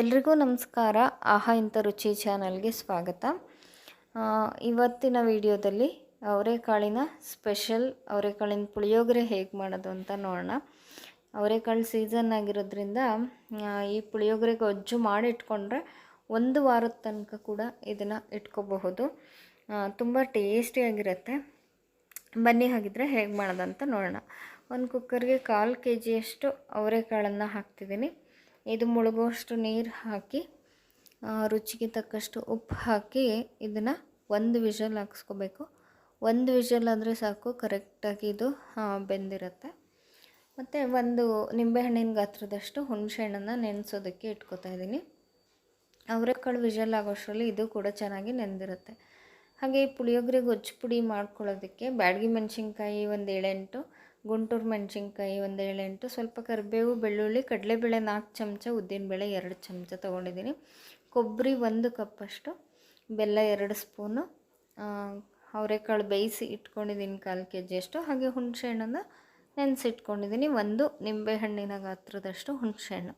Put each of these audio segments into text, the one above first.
ಎಲ್ರಿಗೂ ನಮಸ್ಕಾರ. ಆಹಾ ಇಂಥ ರುಚಿ ಚಾನಲ್ಗೆ ಸ್ವಾಗತ. ಇವತ್ತಿನ ವಿಡಿಯೋದಲ್ಲಿ ಅವರೆಕಾಳಿನ ಸ್ಪೆಷಲ್, ಅವರೆಕಾಳಿನ ಪುಳಿಯೋಗರೆ ಹೇಗೆ ಮಾಡೋದು ಅಂತ ನೋಡೋಣ. ಅವರೆಕಾಳು ಸೀಸನ್ ಆಗಿರೋದ್ರಿಂದ ಈ ಪುಳಿಯೋಗರೆ ಗೊಜ್ಜು ಮಾಡಿ ಇಟ್ಕೊಂಡ್ರೆ ಒಂದು ವಾರದ ತನಕ ಕೂಡ ಇದನ್ನು ಇಟ್ಕೋಬಹುದು. ತುಂಬ ಟೇಸ್ಟಿಯಾಗಿರುತ್ತೆ ಬನ್ನಿ ಹಾಗಿದ್ರೆ ಹೇಗೆ ಮಾಡೋದಂತ ನೋಡೋಣ. ಒಂದು ಕುಕ್ಕರ್ಗೆ ಕಾಲು ಕೆ ಜಿಯಷ್ಟು ಅವರೆಕಾಳನ್ನು ಹಾಕ್ತಿದ್ದೀನಿ. ಇದು ಮುಳುಗುವಷ್ಟು ನೀರು ಹಾಕಿ ರುಚಿಗೆ ತಕ್ಕಷ್ಟು ಉಪ್ಪು ಹಾಕಿ ಇದನ್ನು ಒಂದು ವಿಷಲ್ ಹಾಕ್ಸ್ಕೋಬೇಕು. ಒಂದು ವಿಷಲ್ ಆದರೆ ಸಾಕು ಕರೆಕ್ಟಾಗಿ ಇದು ಬೆಂದಿರುತ್ತೆ. ಮತ್ತು ಒಂದು ನಿಂಬೆಹಣ್ಣಿನ ಗಾತ್ರದಷ್ಟು ಹುಣಸೆಹಣ್ಣನ್ನು ನೆನೆಸೋದಕ್ಕೆ ಇಟ್ಕೋತಾ ಇದ್ದೀನಿ ಅವರೆಕಾಳು ವಿಷಲ್ ಆಗೋಷ್ಟರಲ್ಲಿ ಇದು ಕೂಡ ಚೆನ್ನಾಗಿ ನೆಂದಿರುತ್ತೆ. ಹಾಗೆ ಪುಳಿಯೋಗರೆ ಗೊಜ್ಜು ಪುಡಿ ಮಾಡ್ಕೊಳ್ಳೋದಕ್ಕೆ ಬ್ಯಾಡಗಿ ಮೆಣಸಿನ್ಕಾಯಿ ಒಂದು ಏಳೆಂಟು ಗುಂಟೂರು ಮೆಣಸಿನ್ಕಾಯಿ ಒಂದು ಏಳೆಂಟು ಸ್ವಲ್ಪ ಕರಿಬೇವು, ಬೆಳ್ಳುಳ್ಳಿ, ಕಡಲೆಬೇಳೆ ನಾಲ್ಕು ಚಮಚ, ಉದ್ದಿನಬೇಳೆ ಎರಡು ಚಮಚ ತೊಗೊಂಡಿದ್ದೀನಿ. ಕೊಬ್ಬರಿ ಒಂದು ಕಪ್ಪಷ್ಟು ಬೆಲ್ಲ ಎರಡು ಸ್ಪೂನು ಅವರೆಕಾಳು ಬೇಯಿಸಿ ಇಟ್ಕೊಂಡಿದ್ದೀನಿ ಕಾಲು ಕೆ ಜಿಯಷ್ಟು ಹಾಗೆ ಹುಣಸೆಹಣ್ಣನ್ನು ನೆನೆಸಿಟ್ಕೊಂಡಿದ್ದೀನಿ, ಒಂದು ನಿಂಬೆಹಣ್ಣಿನ ಗಾತ್ರದಷ್ಟು ಹುಣಸೆಹಣ್ಣು.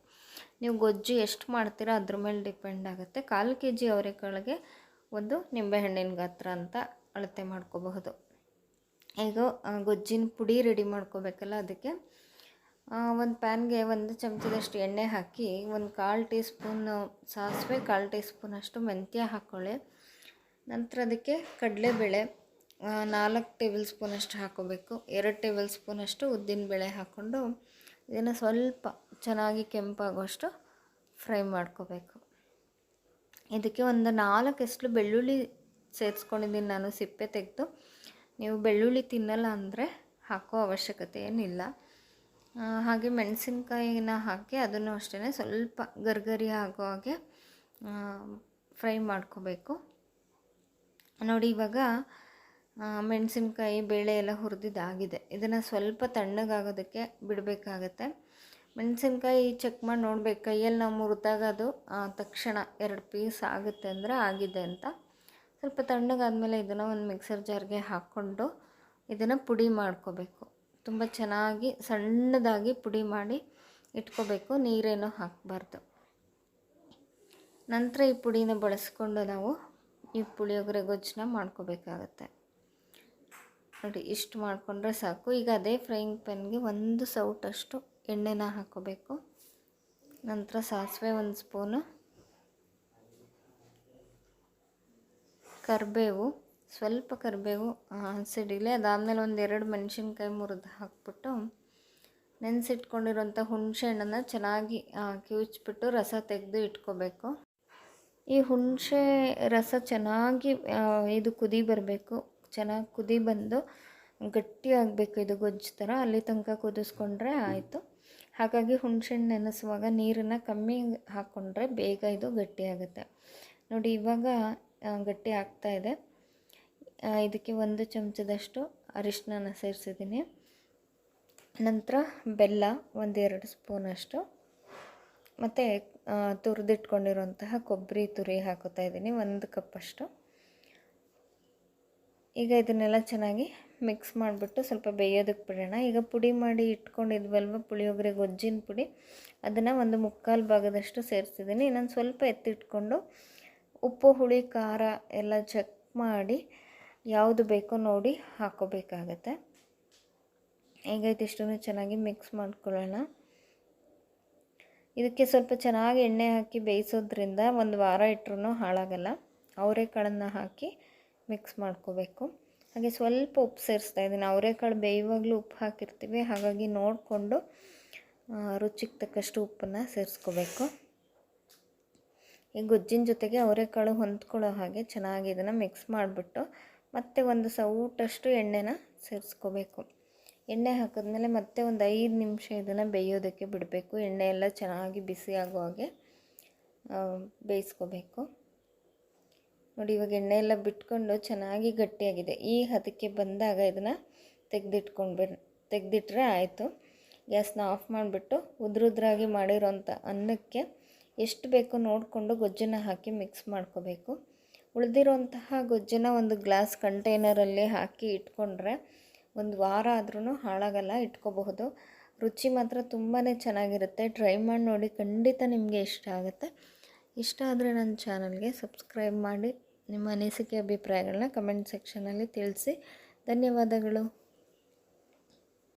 ನೀವು ಗೊಜ್ಜು ಎಷ್ಟು ಮಾಡ್ತೀರಾ ಅದ್ರ ಮೇಲೆ ಡಿಪೆಂಡ್ ಆಗುತ್ತೆ. ಕಾಲು ಕೆ ಜಿ ಅವರೆಕಾಳಿಗೆ ಒಂದು ನಿಂಬೆಹಣ್ಣಿನ ಗಾತ್ರ ಅಂತ ಅಳತೆ ಮಾಡ್ಕೋಬಹುದು. ಈಗ ಗೊಜ್ಜಿನ ಪುಡಿ ರೆಡಿ ಮಾಡ್ಕೋಬೇಕಲ್ಲ ಅದಕ್ಕೆ. ಒಂದು ಪ್ಯಾನ್ಗೆ ಒಂದು ಚಮಚದಷ್ಟು ಎಣ್ಣೆ ಹಾಕಿ, ಒಂದು ಕಾಲು ಟೀ ಸ್ಪೂನ್ ಸಾಸಿವೆ, ಕಾಲು ಟೀ ಸ್ಪೂನಷ್ಟು ಮೆಂತ್ಯ ಹಾಕ್ಕೊಳ್ಳಿ ನಂತರ ಅದಕ್ಕೆ ಕಡಲೆಬೇಳೆ ನಾಲ್ಕು ಟೇಬಲ್ ಸ್ಪೂನಷ್ಟು ಹಾಕೋಬೇಕು. ಎರಡು ಟೇಬಲ್ ಸ್ಪೂನಷ್ಟು ಉದ್ದಿನಬೇಳೆ ಹಾಕ್ಕೊಂಡು ಇದನ್ನು ಸ್ವಲ್ಪ ಚೆನ್ನಾಗಿ ಕೆಂಪಾಗುವಷ್ಟು ಫ್ರೈ ಮಾಡ್ಕೋಬೇಕು. ಇದಕ್ಕೆ ಒಂದು ನಾಲ್ಕು ಎಸ್ಲು ಬೆಳ್ಳುಳ್ಳಿ ಸೇರಿಸ್ಕೊಂಡಿದ್ದೀನಿ ನಾನು, ಸಿಪ್ಪೆ ತೆಗೆದು. ನೀವು ಬೆಳ್ಳುಳ್ಳಿ ತಿನ್ನಲ್ಲ ಅಂದರೆ ಹಾಕೋ ಅವಶ್ಯಕತೆ ಏನಿಲ್ಲ. ಹಾಗೆ ಮೆಣಸಿನ್ಕಾಯಿನ ಹಾಕಿ ಅದನ್ನು ಅಷ್ಟೇ ಸ್ವಲ್ಪ ಗರ್ಗರಿ ಆಗೋ ಹಾಗೆ ಫ್ರೈ ಮಾಡ್ಕೋಬೇಕು. ನೋಡಿ ಇವಾಗ ಮೆಣಸಿನ್ಕಾಯಿ ಬೇಳೆ ಎಲ್ಲ ಹುರಿದಿದ್ದಾಗಿದೆ. ಇದನ್ನು ಸ್ವಲ್ಪ ತಣ್ಣಗಾಗೋದಕ್ಕೆ ಬಿಡಬೇಕಾಗತ್ತೆ. ಮೆಣಸಿನ್ಕಾಯಿ ಚೆಕ್ ಮಾಡಿ ನೋಡ್ಬೇಕು. ಕೈಯಲ್ಲಿ ನಾವು ಮುರಿದಾಗ ಅದು ತಕ್ಷಣ ಎರಡು ಪೀಸ್ ಆಗುತ್ತೆ ಅಂದರೆ ಆಗಿದೆ ಅಂತ. ಸ್ವಲ್ಪ ತಣ್ಣಗಾದ್ಮೇಲೆ ಇದನ್ನು ಒಂದು ಮಿಕ್ಸರ್ ಜಾರ್ಗೆ ಹಾಕ್ಕೊಂಡು ಇದನ್ನು ಪುಡಿ ಮಾಡ್ಕೋಬೇಕು. ತುಂಬ ಚೆನ್ನಾಗಿ ಸಣ್ಣದಾಗಿ ಪುಡಿ ಮಾಡಿ ಇಟ್ಕೋಬೇಕು, ನೀರೇನು ಹಾಕಬಾರ್ದು. ನಂತರ ಈ ಪುಡಿನ ಬಳಸ್ಕೊಂಡು ನಾವು ಈ ಪುಳಿಯೋಗರೆ ಗೊಜ್ಜನ್ನ ಮಾಡ್ಕೋಬೇಕಾಗತ್ತೆ. ನೋಡಿ, ಇಷ್ಟು ಮಾಡಿಕೊಂಡ್ರೆ ಸಾಕು. ಈಗ ಅದೇ ಫ್ರೈಯಿಂಗ್ ಪ್ಯಾನ್ಗೆ ಒಂದು ಸೌಟಷ್ಟು ಎಣ್ಣೆನ ಹಾಕೋಬೇಕು ನಂತರ ಸಾಸಿವೆ ಒಂದು ಸ್ಪೂನು ಕರಿಬೇವು, ಸ್ವಲ್ಪ ಕರಿಬೇವು ಹಸಿಡಿಲಿ ಅದಾದಮೇಲೆ ಒಂದು ಎರಡು ಮೆಣಸಿನ್ಕಾಯಿ ಮುರಿದು ಹಾಕ್ಬಿಟ್ಟು ನೆನೆಸಿಟ್ಕೊಂಡಿರೋಂಥ ಹುಣಸೆ ಹಣ್ಣನ್ನು ಚೆನ್ನಾಗಿ ಕಿವಿಚ್ಬಿಟ್ಟು ರಸ ತೆಗೆದು ಇಟ್ಕೋಬೇಕು. ಈ ಹುಣಸೆ ರಸ ಚೆನ್ನಾಗಿ ಇದು ಕುದಿ ಬರಬೇಕು. ಚೆನ್ನಾಗಿ ಕುದಿ ಬಂದು ಗಟ್ಟಿ ಆಗಬೇಕು ಇದು ಗೊಜ್ಜು ಥರ ಅಲ್ಲಿ ತನಕ ಕುದಿಸ್ಕೊಂಡ್ರೆ ಆಯಿತು. ಹಾಗಾಗಿ ಹುಣಸೆಹಣ್ಣು ನೆನೆಸುವಾಗ ನೀರನ್ನು ಕಮ್ಮಿ ಹಾಕ್ಕೊಂಡ್ರೆ ಬೇಗ ಇದು ಗಟ್ಟಿಯಾಗುತ್ತೆ ನೋಡಿ ಇವಾಗ ಗಟ್ಟಿ ಆಗ್ತಾ ಇದೆ. ಇದಕ್ಕೆ ಒಂದು ಚಮಚದಷ್ಟು ಅರಿಶಿನ ಸೇರಿಸಿದ್ದೀನಿ. ನಂತರ ಬೆಲ್ಲ ಒಂದೆರಡು ಸ್ಪೂನಷ್ಟು. ಮತ್ತು ತುರಿದಿಟ್ಕೊಂಡಿರುವಂತಹ ಕೊಬ್ಬರಿ ತುರಿ ಹಾಕೋತಾ ಇದ್ದೀನಿ, ಒಂದು ಕಪ್ಪಷ್ಟು. ಈಗ ಇದನ್ನೆಲ್ಲ ಚೆನ್ನಾಗಿ ಮಿಕ್ಸ್ ಮಾಡಿಬಿಟ್ಟು ಸ್ವಲ್ಪ ಬೇಯೋದಕ್ಕೆ ಬಿಡೋಣ. ಈಗ ಪುಡಿ ಮಾಡಿ ಇಟ್ಕೊಂಡಿದ್ವಲ್ವ, ಪುಳಿಯೋಗರೆ ಗೊಜ್ಜಿನ ಪುಡಿ, ಅದನ್ನು ಒಂದು ಮುಕ್ಕಾಲು ಭಾಗದಷ್ಟು ಸೇರಿಸಿದ್ದೀನಿ. ಇನ್ನೊಂದು ಸ್ವಲ್ಪ ಎತ್ತಿಟ್ಕೊಂಡು ಉಪ್ಪು, ಹುಳಿ, ಖಾರ ಎಲ್ಲ ಚೆಕ್ ಮಾಡಿ ಯಾವುದು ಬೇಕೋ ನೋಡಿ ಹಾಕೋಬೇಕಾಗತ್ತೆ. ಈಗ ಇದಿಷ್ಟನ್ನು ಚೆನ್ನಾಗಿ ಮಿಕ್ಸ್ ಮಾಡ್ಕೊಳ್ಳೋಣ. ಇದಕ್ಕೆ ಸ್ವಲ್ಪ ಚೆನ್ನಾಗಿ ಎಣ್ಣೆ ಹಾಕಿ ಬೇಯಿಸೋದ್ರಿಂದ ಒಂದು ವಾರ ಇಟ್ಟರು ಹಾಳಾಗಲ್ಲ. ಅವರೆಕಾಳನ್ನು ಹಾಕಿ ಮಿಕ್ಸ್ ಮಾಡ್ಕೋಬೇಕು. ಹಾಗೆ ಸ್ವಲ್ಪ ಉಪ್ಪು ಸೇರಿಸ್ತಾ ಇದ್ದೀನಿ. ಅವರೆಕಾಳು ಬೇಯುವಾಗಲೂ ಉಪ್ಪು ಹಾಕಿರ್ತೀವಿ. ಹಾಗಾಗಿ ನೋಡಿಕೊಂಡು ರುಚಿಗೆ ತಕ್ಕಷ್ಟು ಉಪ್ಪನ್ನು ಸೇರಿಸ್ಕೋಬೇಕು. ಈ ಗೊಜ್ಜಿನ ಜೊತೆಗೆ ಅವರೆಕಾಳು ಹೊಂದ್ಕೊಳ್ಳೋ ಹಾಗೆ ಚೆನ್ನಾಗಿ ಇದನ್ನು ಮಿಕ್ಸ್ ಮಾಡಿಬಿಟ್ಟು ಮತ್ತೆ ಒಂದು ಸೌಟಷ್ಟು ಎಣ್ಣೆನ ಸೇರಿಸ್ಕೋಬೇಕು. ಎಣ್ಣೆ ಹಾಕಿದ್ಮೇಲೆ ಮತ್ತೆ ಒಂದು ಐದು ನಿಮಿಷ ಇದನ್ನು ಬೇಯೋದಕ್ಕೆ ಬಿಡಬೇಕು. ಎಣ್ಣೆ ಎಲ್ಲ ಚೆನ್ನಾಗಿ ಬಿಸಿ ಆಗೋ ಹಾಗೆ ಬೇಯಿಸ್ಕೋಬೇಕು. ನೋಡಿ, ಇವಾಗ ಎಣ್ಣೆ ಎಲ್ಲ ಬಿಟ್ಕೊಂಡು ಚೆನ್ನಾಗಿ ಗಟ್ಟಿಯಾಗಿದೆ. ಈ ಹದಕ್ಕೆ ಬಂದಾಗ ಇದನ್ನು ತೆಗೆದಿಟ್ಕೊಂಡು ತೆಗೆದಿಟ್ರೆ ಆಯಿತು. ಗ್ಯಾಸ್ನ ಆಫ್ ಮಾಡಿಬಿಟ್ಟು ಉದ್ರುದ್ರಾಗಿ ಮಾಡಿರೋಂಥ ಅನ್ನಕ್ಕೆ ಎಷ್ಟು ಬೇಕೋ ನೋಡಿಕೊಂಡು ಗೊಜ್ಜನ್ನು ಹಾಕಿ ಮಿಕ್ಸ್ ಮಾಡ್ಕೋಬೇಕು. ಉಳಿದಿರೋಂತಹ ಗೊಜ್ಜನ್ನ ಒಂದು ಗ್ಲಾಸ್ ಕಂಟೈನರಲ್ಲಿ ಹಾಕಿ ಇಟ್ಕೊಂಡ್ರೆ ಒಂದು ವಾರ ಆದ್ರೂ ಹಾಳಾಗಲ್ಲ, ಇಟ್ಕೋಬಹುದು. ರುಚಿ ಮಾತ್ರ ತುಂಬಾ ಚೆನ್ನಾಗಿರುತ್ತೆ. ಟ್ರೈ ಮಾಡಿ ನೋಡಿ, ಖಂಡಿತ ನಿಮಗೆ ಇಷ್ಟ ಆಗುತ್ತೆ. ಇಷ್ಟ ಆದರೆ ನನ್ನ ಚಾನಲ್ಗೆ ಸಬ್ಸ್ಕ್ರೈಬ್ ಮಾಡಿ. ನಿಮ್ಮ ಅನಿಸಿಕೆ ಅಭಿಪ್ರಾಯಗಳನ್ನ ಕಮೆಂಟ್ ಸೆಕ್ಷನಲ್ಲಿ ತಿಳಿಸಿ. ಧನ್ಯವಾದಗಳು.